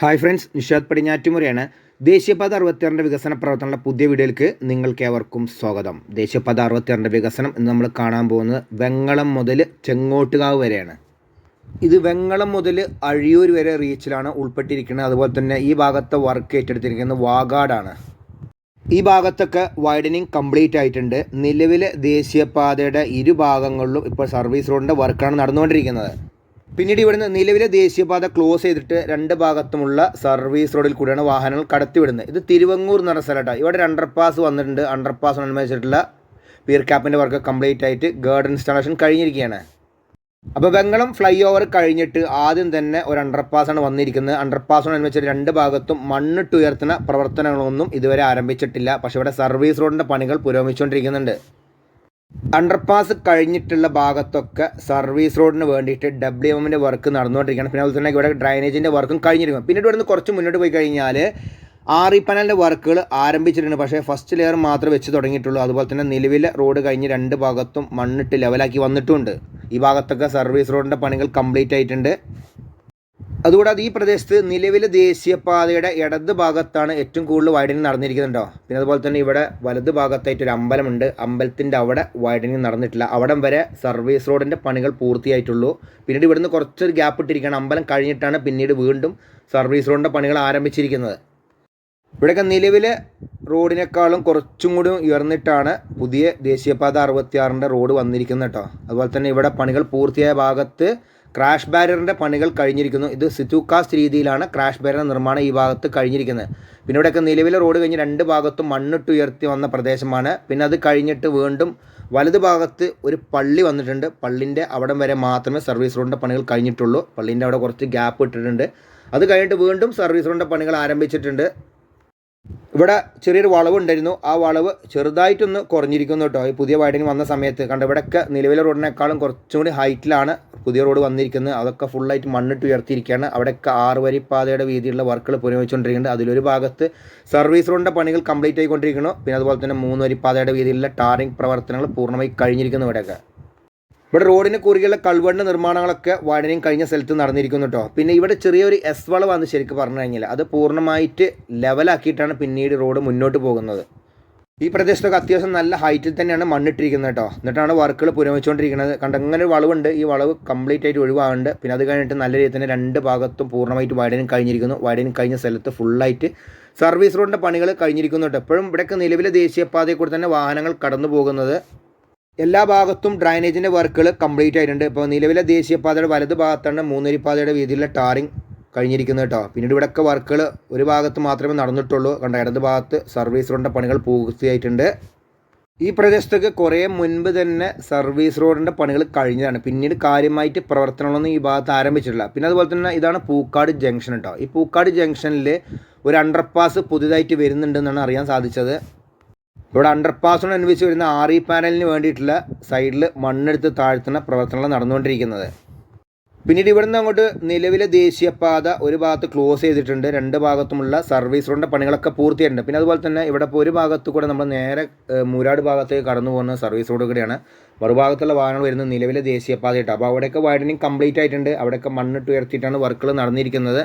Hi friends Nishad പടിഞ്ഞാറ്റുമുറിയാണ്. ദേശീയപാത അറുപത്തിയാറിന്റെ വികസന പ്രവർത്തനങ്ങളുടെ പുതിയ വീഡിയോയിലേക്ക് നിങ്ങൾക്ക് ഏവർക്കും സ്വാഗതം. ദേശീയപാത അറുപത്തിയാറിന്റെ വികസനം ഇന്ന് നമ്മൾ കാണാൻ പോകുന്നത് വെങ്ങളം മുതൽ ചെങ്ങോട്ടുകാവ് വരെയാണ്. ഇത് വെങ്ങളം മുതൽ അഴിയൂർ വരെ റീച്ചിലാണ് ഉൾപ്പെട്ടിരിക്കുന്നത്. അതുപോലെ തന്നെ ഈ ഭാഗത്തെ വർക്ക് ഏറ്റെടുത്തിരിക്കുന്നത് വാഗാടാണ്. ഈ ഭാഗത്തൊക്കെ വൈഡനിങ് കംപ്ലീറ്റ് ആയിട്ടുണ്ട്. നിലവിലെ ദേശീയപാതയുടെ ഇരുഭാഗങ്ങളിലും ഇപ്പോൾ സർവീസ് റോഡിന്റെ വർക്കാണ് നടന്നുകൊണ്ടിരിക്കുന്നത്. പിന്നീട് ഇവിടുന്ന് നിലവിലെ ദേശീയപാത ക്ലോസ് ചെയ്തിട്ട് രണ്ട് ഭാഗത്തുമുള്ള സർവീസ് റോഡിൽ കൂടിയാണ് വാഹനങ്ങൾ കടത്തിവിടുന്നത്. ഇത് തിരുവങ്ങൂർ എന്ന് പറഞ്ഞ സ്ഥലമാണ് ഇവിടെ ഒരു അണ്ടർപാസ് വന്നിട്ടുണ്ട്. അണ്ടർപാസ് അനുബന്ധിച്ചിട്ടുള്ള പിയർ ക്യാപ്പിന്റെ വർക്ക് കംപ്ലീറ്റ് ആയിട്ട് ഗേർഡ് ഇൻസ്റ്റാളേഷൻ കഴിഞ്ഞിരിക്കുകയാണ്. അപ്പോൾ വെങ്ങളം ഫ്ലൈ ഓവർ കഴിഞ്ഞിട്ട് ആദ്യം തന്നെ ഒരു അണ്ടർപാസാണ് വന്നിരിക്കുന്നത്. അണ്ടർപാസിനനുസരിച്ച് രണ്ട് ഭാഗത്തും മണ്ണിട്ട് ഉയർത്തുന്ന പ്രവർത്തനങ്ങളൊന്നും ഇതുവരെ ആരംഭിച്ചിട്ടില്ല. പക്ഷേ ഇവിടെ സർവീസ് റോഡിന്റെ പണികൾ പുരോഗമിച്ചുകൊണ്ടിരിക്കുന്നുണ്ട്. അണ്ടർപാസ് കഴിഞ്ഞിട്ടുള്ള ഭാഗത്തൊക്കെ സർവീസ് റോഡിന് വേണ്ടിയിട്ട് ഡബ്ല്യു എമ്മിന്റെ വർക്ക് നടന്നുകൊണ്ടിരിക്കുകയാണ്. പിന്നെ അതുപോലെ തന്നെ ഇവിടെ ഡ്രൈനേജിന്റെ വർക്കും കഴിഞ്ഞിരിക്കും പിന്നീട് ഇവിടുന്ന് കുറച്ച് മുന്നോട്ട് പോയി കഴിഞ്ഞാൽ ആറി പനലിന്റെ വർക്കുകൾ ആരംഭിച്ചിട്ടുണ്ട്. പക്ഷേ ഫസ്റ്റ് ലെയർ മാത്രമേ വെച്ച് തുടങ്ങിയിട്ടുള്ളൂ. അതുപോലെ തന്നെ നിലവിലെ റോഡ് കഴിഞ്ഞ് രണ്ട് ഭാഗത്തും മണ്ണിട്ട് ലെവലാക്കി വന്നിട്ടുമുണ്ട് ഈ ഭാഗത്തൊക്കെ സർവീസ് റോഡിന്റെ പണികൾ കംപ്ലീറ്റ് ആയിട്ടുണ്ട്. അതുകൂടാതെ ഈ പ്രദേശത്ത് നിലവിലെ ദേശീയപാതയുടെ ഇടത് ഭാഗത്താണ് ഏറ്റവും കൂടുതൽ വൈഡനിങ് നടന്നിരിക്കുന്നുണ്ടോ? പിന്നെ അതുപോലെ തന്നെ ഇവിടെ വലത് ഭാഗത്തായിട്ട് ഒരു അമ്പലമുണ്ട്. അമ്പലത്തിന്റെ അവിടെ വൈഡനിങ് നടന്നിട്ടില്ല. അവിടം വരെ സർവീസ് റോഡിന്റെ പണികൾ പൂർത്തിയായിട്ടുള്ളൂ. പിന്നീട് ഇവിടുന്ന് കുറച്ചൊരു ഗ്യാപ്പ് ഇട്ടിരിക്കുകയാണ്. അമ്പലം കഴിഞ്ഞിട്ടാണ് പിന്നീട് വീണ്ടും സർവീസ് റോഡിന്റെ പണികൾ ആരംഭിച്ചിരിക്കുന്നത്. ഇവിടെയൊക്കെ നിലവിലെ റോഡിനേക്കാളും കുറച്ചും കൂടി ഉയർന്നിട്ടാണ് പുതിയ ദേശീയപാത അറുപത്തിയാറിന്റെ റോഡ് വന്നിരിക്കുന്നത് കേട്ടോ. അതുപോലെ തന്നെ ഇവിടെ പണികൾ പൂർത്തിയായ ഭാഗത്ത് ക്രാഷ് ബാരിയറിന്റെ പണികൾ കഴിഞ്ഞിരിക്കുന്നു. ഇത് സിറ്റുകാസ്റ്റ് രീതിയിലാണ് ക്രാഷ് ബാരിയർ നിർമ്മാണം ഈ ഭാഗത്ത് കഴിഞ്ഞിരിക്കുന്നത്. പിന്നെ ഇവിടെയൊക്കെ നിലവിലെ റോഡ് കഴിഞ്ഞ് രണ്ട് ഭാഗത്തും മണ്ണിട്ട് ഉയർത്തി വന്ന പ്രദേശമാണ്. പിന്നെ അത് കഴിഞ്ഞിട്ട് വീണ്ടും വലത് ഭാഗത്ത് ഒരു പള്ളി വന്നിട്ടുണ്ട്. പള്ളിന്റെ അവിടം വരെ മാത്രമേ സർവീസ് റോഡിന്റെ പണികൾ കഴിഞ്ഞിട്ടുള്ളൂ. പള്ളീന്റെ അവിടെ കുറച്ച് ഗ്യാപ്പ് ഇട്ടിട്ടുണ്ട്. അത് കഴിഞ്ഞിട്ട് വീണ്ടും സർവീസ് റോഡിന്റെ പണികൾ ആരംഭിച്ചിട്ടുണ്ട്. ഇവിടെ ചെറിയൊരു വളവ് ഉണ്ടായിരുന്നു. ആ വളവ് ചെറുതായിട്ടൊന്ന് കുറഞ്ഞിരിക്കുന്നു കേട്ടോ. ഈ പുതിയ വൈഡിങ് വന്ന സമയത്ത്. കണ്ട ഇവിടെയൊക്കെ നിലവിലെ റോഡിനേക്കാളും കുറച്ചും കൂടി ഹൈറ്റിലാണ് പുതിയ റോഡ് വന്നിരിക്കുന്നത്. അതൊക്കെ ഫുള്ളായിട്ട് മണ്ണിട്ട് ഉയർത്തിയിരിക്കുകയാണ്. അവിടെയൊക്കെ ആറ് വരി പാതയുടെ വീതിയുള്ള വർക്കുകൾ പുരോഗമിച്ചുകൊണ്ടിരിക്കുന്നുണ്ട്. അതിലൊരു ഭാഗത്ത് സർവീസ് റോഡിന്റെ പണികൾ കംപ്ലീറ്റ് ആയിക്കൊണ്ടിരിക്കുന്നു. പിന്നെ അതുപോലെ തന്നെ മൂന്ന് വരി പാതയുടെ വീതിയിലുള്ള ടാറിംഗ് പ്രവർത്തനങ്ങൾ പൂർണമായി കഴിഞ്ഞിരിക്കുന്നു ഇവിടെയൊക്കെ. ഇവിടെ റോഡിന് കുറുകെയുള്ള കൾവണ്ട് നിർമ്മാണങ്ങളൊക്കെ വൈഡനിങ് കഴിഞ്ഞ സ്ഥലത്ത് നടന്നിരിക്കുന്നു കേട്ടോ പിന്നെ ഇവിടെ ചെറിയൊരു എസ് വളവാണ് ശരിക്കും പറഞ്ഞു കഴിഞ്ഞാൽ അത് പൂർണമായിട്ട് ലെവലാക്കിയിട്ടാണ് പിന്നീട് റോഡ് മുന്നോട്ട് പോകുന്നത്. ഈ പ്രദേശത്തൊക്കെ അത്യാവശ്യം നല്ല ഹൈറ്റിൽ തന്നെയാണ് മണ്ണിട്ടിരിക്കുന്നത് കേട്ടോ എന്നിട്ടാണ് വർക്കുകൾ പുരോഗമിച്ചുകൊണ്ടിരിക്കുന്നത്. കണ്ട അങ്ങനെ ഒരു വളവുണ്ട് ഈ വളവ് കംപ്ലീറ്റ് ആയിട്ട് ഒഴിവാകുന്നുണ്ട് പിന്നെ അത് കഴിഞ്ഞിട്ട് നല്ല രീതിയിൽ തന്നെ രണ്ട് ഭാഗത്തും പൂർണമായിട്ട് വൈഡനിങ് കഴിഞ്ഞിരിക്കുന്നു. വൈഡനിങ് കഴിഞ്ഞ സ്ഥലത്ത് ഫുള്ളായിട്ട് സർവീസ് റോഡിന്റെ പണികൾ കഴിഞ്ഞിരിക്കുന്നു എപ്പോഴും ഇവിടെയൊക്കെ നിലവിലെ ദേശീയപാതയിൽ കൂടി തന്നെ വാഹനങ്ങൾ കടന്നു പോകുന്നത് എല്ലാ ഭാഗത്തും ഡ്രൈനേജിന്റെ വർക്കുകൾ കംപ്ലീറ്റ് ആയിട്ടുണ്ട്. ഇപ്പോൾ നിലവിലെ ദേശീയപാതയുടെ വലത് ഭാഗത്താണ് മൂന്നരിപ്പാതയുടെ വീതിയിലുള്ള ടാറിങ് കഴിഞ്ഞിരിക്കുന്നത് കേട്ടോ. പിന്നീട് ഇവിടെയൊക്കെ വർക്കുകൾ ഒരു ഭാഗത്ത് മാത്രമേ നടന്നിട്ടുള്ളൂ. കണ്ട ഇടത് ഭാഗത്ത് സർവീസ് റോഡിന്റെ പണികൾ പൂർത്തിയായിട്ടുണ്ട്. ഈ പ്രദേശത്തൊക്കെ കുറേ മുൻപ് തന്നെ സർവീസ് റോഡിന്റെ പണികൾ കഴിഞ്ഞതാണ്. പിന്നീട് കാര്യമായിട്ട് പ്രവർത്തനങ്ങളൊന്നും ഈ ഭാഗത്ത് ആരംഭിച്ചിട്ടില്ല. പിന്നെ അതുപോലെ തന്നെ ഇതാണ് പൂക്കാട് ജംഗ്ഷൻ കേട്ടോ. ഈ പൂക്കാട് ജംഗ്ഷനിൽ ഒരു അണ്ടർപാസ് പുതിയതായിട്ട് വരുന്നുണ്ടെന്നാണ് അറിയാൻ സാധിച്ചത്. ഇവിടെ അനുഭവിച്ച് വരുന്ന ആർ ഇ പാനലിന് വേണ്ടിയിട്ടുള്ള സൈഡിൽ മണ്ണെടുത്ത് താഴ്ത്തുന്ന പ്രവർത്തനങ്ങൾ നടന്നുകൊണ്ടിരിക്കുന്നത്. പിന്നീട് ഇവിടുന്ന് അങ്ങോട്ട് നിലവിലെ ദേശീയപാത ഒരു ഭാഗത്ത് ക്ലോസ് ചെയ്തിട്ടുണ്ട്. രണ്ട് ഭാഗത്തുമുള്ള സർവീസ് റോഡിന്റെ പണികളൊക്കെ പൂർത്തിയായിട്ടുണ്ട്. പിന്നെ അതുപോലെ തന്നെ ഇവിടെ ഒരു ഭാഗത്ത് കൂടെ നമ്മൾ നേരെ മൂരാട് ഭാഗത്തേക്ക് കടന്നു പോകുന്ന സർവീസ് റോഡ് കൂടെയാണ് മറുഭാഗത്തുള്ള വാഹനങ്ങൾ വരുന്നത് നിലവിലെ ദേശീയപാതയായിട്ട്. അപ്പോൾ അവിടെയൊക്കെ വൈഡനിങ് കംപ്ലീറ്റ് ആയിട്ടുണ്ട്. അവിടെയൊക്കെ മണ്ണിട്ട് ഉയർത്തിയിട്ടാണ് വർക്കുകൾ നടന്നിരിക്കുന്നത്.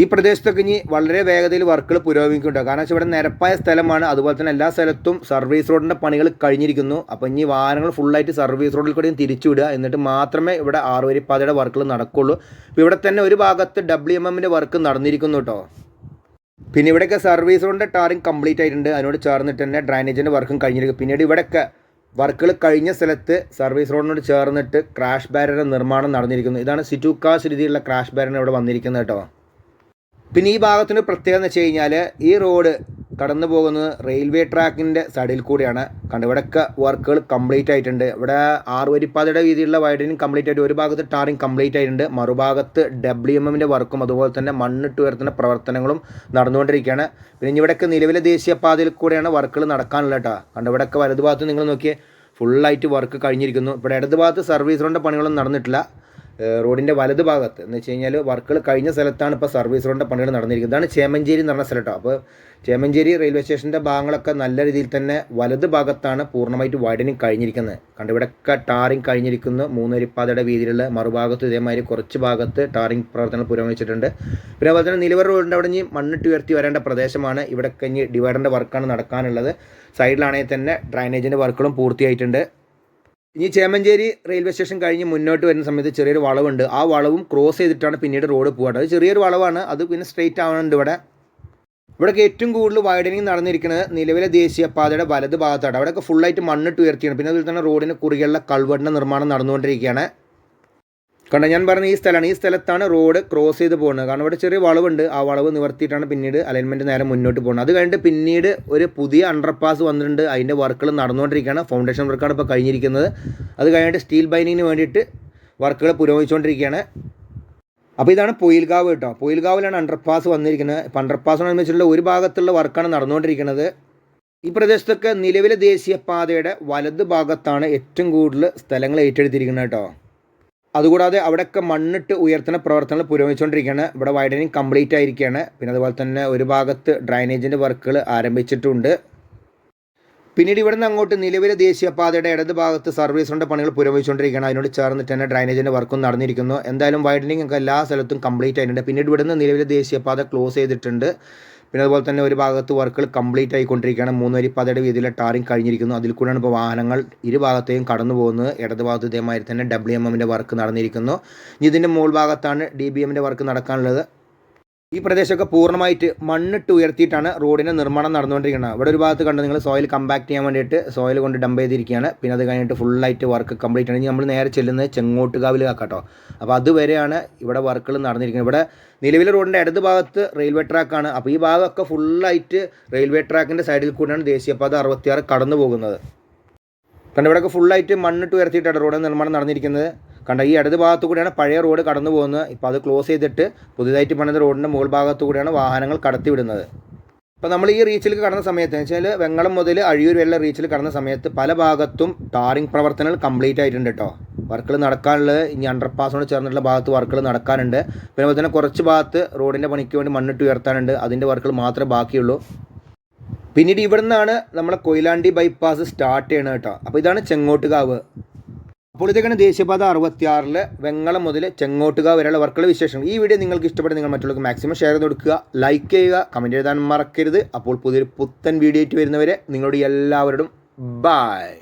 ഈ പ്രദേശത്തൊക്കെ ഇനി വളരെ വേഗതയിൽ വർക്കുകൾ പുരോഗമിക്കുന്നുണ്ട്. കാരണം വെച്ചാൽ ഇവിടെ നിരപ്പായ സ്ഥലമാണ്. അതുപോലെ തന്നെ എല്ലാ സ്ഥലത്തും സർവീസ് റോഡിന്റെ പണികൾ കഴിഞ്ഞിരിക്കുന്നു. അപ്പോൾ ഇനി വാഹനങ്ങൾ ഫുള്ളായിട്ട് സർവീസ് റോഡിൽ കൂടെയും തിരിച്ചുവിടുക. എന്നിട്ട് മാത്രമേ ഇവിടെ ആറുവരിപ്പാതയുടെ വർക്കുകൾ നടക്കുള്ളൂ. ഇപ്പോൾ ഇവിടെ തന്നെ ഒരു ഭാഗത്ത് ഡബ്ല്യു എം എമ്മിന്റെ വർക്ക് നടന്നിരിക്കുന്നു കേട്ടോ പിന്നെ ഇവിടെയൊക്കെ സർവീസ് റോഡിന്റെ ടാറിങ് കംപ്ലീറ്റ് ആയിട്ടുണ്ട്. അതിനോട് ചേർന്നിട്ട് തന്നെ ഡ്രൈനേജിന്റെ വർക്കും കഴിഞ്ഞിരിക്കും പിന്നീട് ഇവിടെയൊക്കെ വർക്കുകൾ കഴിഞ്ഞ സ്ഥലത്ത് സർവീസ് റോഡിനോട് ചേർന്നിട്ട് ക്രാഷ് ബാരറിന്റെ നിർമ്മാണം നടന്നിരിക്കുന്നു. ഇതാണ് സിറ്റുക്കാസ് രീതിയിലുള്ള ക്രാഷ് ബാരൻ ഇവിടെ വന്നിരിക്കുന്നത് കേട്ടോ പിന്നെ ഈ ഭാഗത്തിന് പ്രത്യേകത എന്ന് വെച്ച് കഴിഞ്ഞാൽ ഈ റോഡ് കടന്നു പോകുന്നത് റെയിൽവേ ട്രാക്കിന്റെ സൈഡിൽ കൂടിയാണ്. കണ്ട് ഇവിടെയൊക്കെ വർക്കുകൾ കംപ്ലീറ്റ് ആയിട്ടുണ്ട്. ഇവിടെ ആറ് വരിപ്പാതയുടെ രീതിയിലുള്ള വൈഡനിങ് കംപ്ലീറ്റ് ആയിട്ട് ഒരു ഭാഗത്ത് ടാറിങ് കംപ്ലീറ്റ് ആയിട്ടുണ്ട്. മറുഭാഗത്ത് ഡബ്ല്യു എം എമ്മിന്റെ വർക്കും അതുപോലെ തന്നെ മണ്ണിട്ട് ഉയർത്തുന്ന പ്രവർത്തനങ്ങളും നടന്നുകൊണ്ടിരിക്കുകയാണ്. പിന്നെ ഇവിടെയൊക്കെ നിലവിലെ ദേശീയപാതയിൽ കൂടെയാണ് വർക്കുകൾ നടക്കാനുള്ള കേട്ടോ. കണ്ട് ഇവിടെയൊക്കെ വലതുഭാഗത്ത് നിങ്ങൾ നോക്കിയേ ഫുള്ളായിട്ട് വർക്ക് കഴിഞ്ഞിരിക്കുന്നു. ഇവിടെ ഇടതുഭാഗത്ത് സർവീസ് റോഡിന്റെ പണികളൊന്നും നടന്നിട്ടില്ല. റോഡിന്റെ വലത് ഭാഗത്ത്. എന്ന് വെച്ച് കഴിഞ്ഞാൽ വർക്കുകൾ കഴിഞ്ഞ സ്ഥലത്താണ് ഇപ്പോൾ സർവീസ് റോഡിന്റെ പണികൾ നടന്നിരിക്കുന്നത്. ഇതാണ് ചേമഞ്ചേരി എന്ന് പറഞ്ഞ സ്ഥലട്ടോ അപ്പോൾ ചേമഞ്ചേരി റെയിൽവേ സ്റ്റേഷന്റെ ഭാഗങ്ങളൊക്കെ നല്ല രീതിയിൽ തന്നെ വലത് ഭാഗത്താണ് പൂർണമായിട്ട് വൈഡനിങ് കഴിഞ്ഞിരിക്കുന്നത്. കണ്ട് ഇവിടെയൊക്കെ ടാറിങ് കഴിഞ്ഞിരിക്കുന്നു. മൂന്നരിപ്പാതയുടെ വീതിയിലുള്ള മറുഭാഗത്ത് ഇതേമാതിരി കുറച്ച് ഭാഗത്ത് ടാറിങ് പ്രവർത്തനങ്ങൾ പുരോഗമിച്ചിട്ടുണ്ട്. പിന്നെ അതുപോലെ തന്നെ നിലവർ റോഡിന്റെ അവിടെ ഇനി മണ്ണിട്ട് ഉയർത്തി വരേണ്ട പ്രദേശമാണ്. ഇവിടെ കഴിഞ്ഞ് ഡിവൈഡറിന്റെ വർക്കാണ് നടക്കാനുള്ളത്. സൈഡിലാണെങ്കിൽ തന്നെ ഡ്രൈനേജിന്റെ വർക്കുകളും പൂർത്തിയായിട്ടുണ്ട്. ഇനി ചേമഞ്ചേരി റെയിൽവേ സ്റ്റേഷൻ കഴിഞ്ഞ് മുന്നോട്ട് വരുന്ന സമയത്ത് ചെറിയൊരു വളവുണ്ട്. ആ വളവും ക്രോസ് ചെയ്തിട്ടാണ് പിന്നീട് റോഡ് പോകേണ്ടത് അത് ചെറിയൊരു വളവാണ്. അത് പിന്നെ സ്ട്രെയിറ്റ് ആവുന്നുണ്ട് ഇവിടെ. ഇവിടെയൊക്കെ ഏറ്റവും കൂടുതൽ വൈഡനിങ് നടന്നിരിക്കുന്നത് നിലവിലെ ദേശീയപാതയുടെ വലത് ഭാഗത്താണ് അവിടെയൊക്കെ ഫുള്ളായിട്ട് മണ്ണിട്ട് ഉയർത്തിയാണ്. പിന്നെ അതുപോലെ തന്നെ റോഡിന് കുറുകെയുള്ള കൾവറിന്റെ നിർമ്മാണം നടന്നുകൊണ്ടിരിക്കുകയാണ്. കണ്ട ഞാൻ പറഞ്ഞ ഈ സ്ഥലമാണ്. ഈ സ്ഥലത്താണ് റോഡ് ക്രോസ് ചെയ്ത് പോകുന്നത്. കാരണം ഇവിടെ ചെറിയ വളവുണ്ട്. ആ വളവ് നിവർത്തിയിട്ടാണ് പിന്നീട് അലൈൻമെന്റ് നേരെ മുന്നോട്ട് പോകുന്നത്. അത് കഴിഞ്ഞിട്ട് പിന്നീട് ഒരു പുതിയ അണ്ടർപാസ് വന്നിട്ടുണ്ട്. അതിന്റെ വർക്കുകൾ നടന്നുകൊണ്ടിരിക്കുകയാണ്. ഫൗണ്ടേഷൻ വർക്കാണ് ഇപ്പോൾ കഴിഞ്ഞിരിക്കുന്നത്. അത് കഴിഞ്ഞിട്ട് സ്റ്റീൽ ബൈനിങ്ങിന് വേണ്ടിയിട്ട് വർക്കുകൾ പുരോഗമിച്ചുകൊണ്ടിരിക്കുകയാണ്. അപ്പോൾ ഇതാണ് പൊയിൽഗാവ് കേട്ടോ. പൊയിൽഗാവിലാണ് അണ്ടർപാസ് വന്നിരിക്കുന്നത്. ഇപ്പോൾ അണ്ടർപാസിനനുസരിച്ചുള്ള ഒരു ഭാഗത്തുള്ള വർക്കാണ് നടന്നുകൊണ്ടിരിക്കുന്നത്. ഈ പ്രദേശത്തൊക്കെ നിലവിലെ ദേശീയപാതയുടെ വലത് ഭാഗത്താണ് ഏറ്റവും കൂടുതൽ സ്ഥലങ്ങൾ ഏറ്റെടുത്തിരിക്കുന്നത് കേട്ടോ. അതുകൂടാതെ അവിടെയൊക്കെ മണ്ണിട്ട് ഉയർത്തുന്ന പ്രവർത്തനങ്ങൾ പുരോഗമിച്ചുകൊണ്ടിരിക്കുകയാണ്. ഇവിടെ വൈഡനിങ് കംപ്ലീറ്റ് ആയിരിക്കുകയാണ്. പിന്നെ അതുപോലെ തന്നെ ഒരു ഭാഗത്ത് ഡ്രൈനേജിന്റെ വർക്കുകൾ ആരംഭിച്ചിട്ടുണ്ട്. പിന്നീട് ഇവിടുന്ന് അങ്ങോട്ട് നിലവിലെ ദേശീയപാതയുടെ ഇടത് ഭാഗത്ത് സർവീസ് പണികൾ പുരോഗമിച്ചുകൊണ്ടിരിക്കുകയാണ്. അതിനോട് ചേർന്നിട്ട് തന്നെ ഡ്രൈനേജിന്റെ വർക്കും നടന്നിരിക്കുന്നു. എന്തായാലും വൈഡനിങ് ഒക്കെ എല്ലാ സ്ഥലത്തും കംപ്ലീറ്റ് ആയിട്ടുണ്ട്. പിന്നീട് ഇവിടുന്ന് നിലവിലെ ദേശീയപാത ക്ലോസ് ചെയ്തിട്ടുണ്ട്. പിന്നെ അതുപോലെ തന്നെ ഒരു ഭാഗത്ത് വർക്കുകൾ കംപ്ലീറ്റ് ആയിക്കൊണ്ടിരിക്കുകയാണ്. മൂന്നുവരിപ്പാതയുടെ വീതിയിലെ ടാറിങ് കഴിഞ്ഞിരിക്കുന്നു. അതിൽ കൂടെയാണ് ഇപ്പോൾ വാഹനങ്ങൾ ഇരു ഭാഗത്തെയും കടന്നു പോകുന്നത്. ഇടത് ഭാഗത്ത് ഇതേമാതിരി തന്നെ ഡബ്ല്യു എം എമ്മിന്റെ വർക്ക് നടന്നിരിക്കുന്നു. ഇതിന്റെ മുകൾ ഭാഗത്താണ് ഡി ബി എമ്മിന്റെ വർക്ക് നടക്കാനുള്ളത്. ഈ പ്രദേശമൊക്കെ പൂർണമായിട്ട് മണ്ണിട്ട് ഉയർത്തിയിട്ടാണ് റോഡിന്റെ നിർമ്മാണം നടന്നുകൊണ്ടിരിക്കുന്നത്. ഇവിടെ ഒരു ഭാഗത്ത് കണ്ട് നിങ്ങൾ സോയിൽ കമ്പാക്ട് ചെയ്യാൻ വേണ്ടിയിട്ട് സോയിൽ കൊണ്ട് ഡംപ് ചെയ്തിരിക്കുകയാണ്. പിന്നെ അത് കഴിഞ്ഞിട്ട് ഫുള്ളായിട്ട് വർക്ക് കംപ്ലീറ്റ് ആണ്. നമ്മൾ നേരെ ചെല്ലുന്നത് ചെങ്ങോട്ടുകാവിൽ കാക്കാട്ടോ അപ്പോൾ അതുവരെയാണ് ഇവിടെ വർക്കുകൾ നടന്നിരിക്കുന്നത്. ഇവിടെ നിലവിലെ റോഡിന്റെ ഇടത് ഭാഗത്ത് റെയിൽവേ ട്രാക്കാണ് അപ്പോൾ ഈ ഭാഗമൊക്കെ ഫുള്ളായിട്ട് റെയിൽവേ ട്രാക്കിന്റെ സൈഡിൽ കൂടിയാണ് ദേശീയപാത അറുപത്തിയാറ് കടന്നു പോകുന്നത് കണ്ട ഇവിടെയൊക്കെ ഫുള്ളായിട്ട് മണ്ണിട്ട് ഉയർത്തിയിട്ടാണ് റോഡ് നിർമ്മാണം നടന്നിരിക്കുന്നത്. കണ്ട ഈ ഇടത് ഭാഗത്തു കൂടിയാണ് പഴയ റോഡ് കടന്നു പോകുന്നത്. ഇപ്പോൾ അത് ക്ലോസ് ചെയ്തിട്ട് പുതുതായിട്ട് പണിത റോഡിന്റെ മുകൾ ഭാഗത്തു കൂടിയാണ് വാഹനങ്ങൾ കടത്തിവിടുന്നത് ഇപ്പോൾ നമ്മൾ ഈ റീച്ചിലേക്ക് കടന്ന സമയത്ത് എന്ന് വെച്ചാൽ വെങ്ങളം മുതൽ അഴിയൂർ വരെയുള്ള റീച്ചിൽ കടന്ന സമയത്ത് പല ഭാഗത്തും ടാറിംഗ് പ്രവർത്തനങ്ങൾ കംപ്ലീറ്റ് ആയിട്ടുണ്ട് കേട്ടോ വർക്കുകൾ നടക്കാനുള്ളത് ഇനി അണ്ടർപാസിനോട് ചേർന്നിട്ടുള്ള ഭാഗത്ത് വർക്കുകൾ നടക്കാനുണ്ട്. പിന്നെ അതുപോലെ തന്നെ കുറച്ച് ഭാഗത്ത് റോഡിന്റെ പണിക്ക് വേണ്ടി മണ്ണിട്ട് ഉയർത്താനുണ്ട്. അതിന്റെ വർക്കുകൾ മാത്രമേ ബാക്കിയുള്ളൂ. പിന്നീട് ഇവിടെ നിന്നാണ് നമ്മളെ കൊയിലാണ്ടി ബൈപ്പാസ് സ്റ്റാർട്ട് ചെയ്യണത് കേട്ടോ അപ്പോൾ ഇതാണ് ചെങ്ങോട്ടുകാവ്. അപ്പോൾ ഇതൊക്കെയാണ് ദേശീയപാത അറുപത്തിയാറിൽ വെങ്ങളം മുതൽ ചെങ്ങോട്ടുകാവ് വരെയുള്ള വർക്കുകളുടെ വിശേഷങ്ങൾ. ഈ വീഡിയോ നിങ്ങൾക്ക് ഇഷ്ടപ്പെട്ട് നിങ്ങൾ മറ്റുള്ളവർക്ക് മാക്സിമം ഷെയർ ചെയ്ത് കൊടുക്കുക ലൈക്ക് ചെയ്യുക കമന്റ് എഴുതാൻ മറക്കരുത്. അപ്പോൾ പുതിയൊരു പുത്തൻ വീഡിയോ ആയിട്ട് വരുന്നവരെ നിങ്ങളോട് എല്ലാവരോടും ബായ്